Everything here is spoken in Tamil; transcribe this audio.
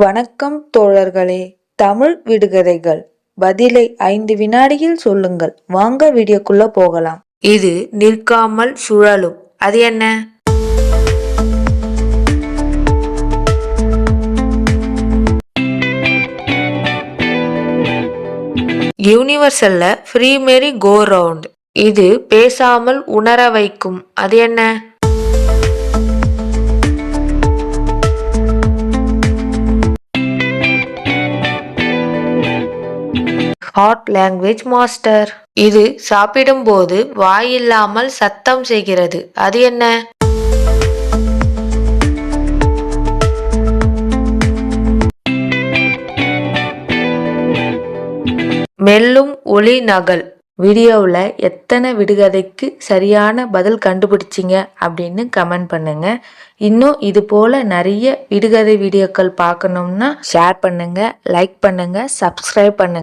வணக்கம் தோழர்களே தமிழ் விடுகதைகள். பதிலை ஐந்து வினாடியில் சொல்லுங்கள். வாங்க வீடியோக்குள்ள போகலாம். இது நிற்காமல் சுழலும். அது என்ன? யூனிவர்சல்ல ஃப்ரீ மேரி கோ ரவுண்ட். இது பேசாமல் உணர வைக்கும். அது என்ன? ஹாட் லாங்குவேஜ் மாஸ்டர் இது சாப்பிடும்போது வாயில்லாமல் சத்தம் செய்கிறது. அது என்ன? மெல்லும் ஒளி நகல். வீடியோவில் எத்தனை விடுகதைக்கு சரியான பதில் கண்டுபிடிச்சிங்க அப்படின்னு கமெண்ட் பண்ணுங்க. இன்னும் இது போல நிறைய விடுகதை வீடியோக்கள் பார்க்கணும்னா ஷேர் பண்ணுங்க லைக் பண்ணுங்க சப்ஸ்கிரைப் பண்ணுங்க.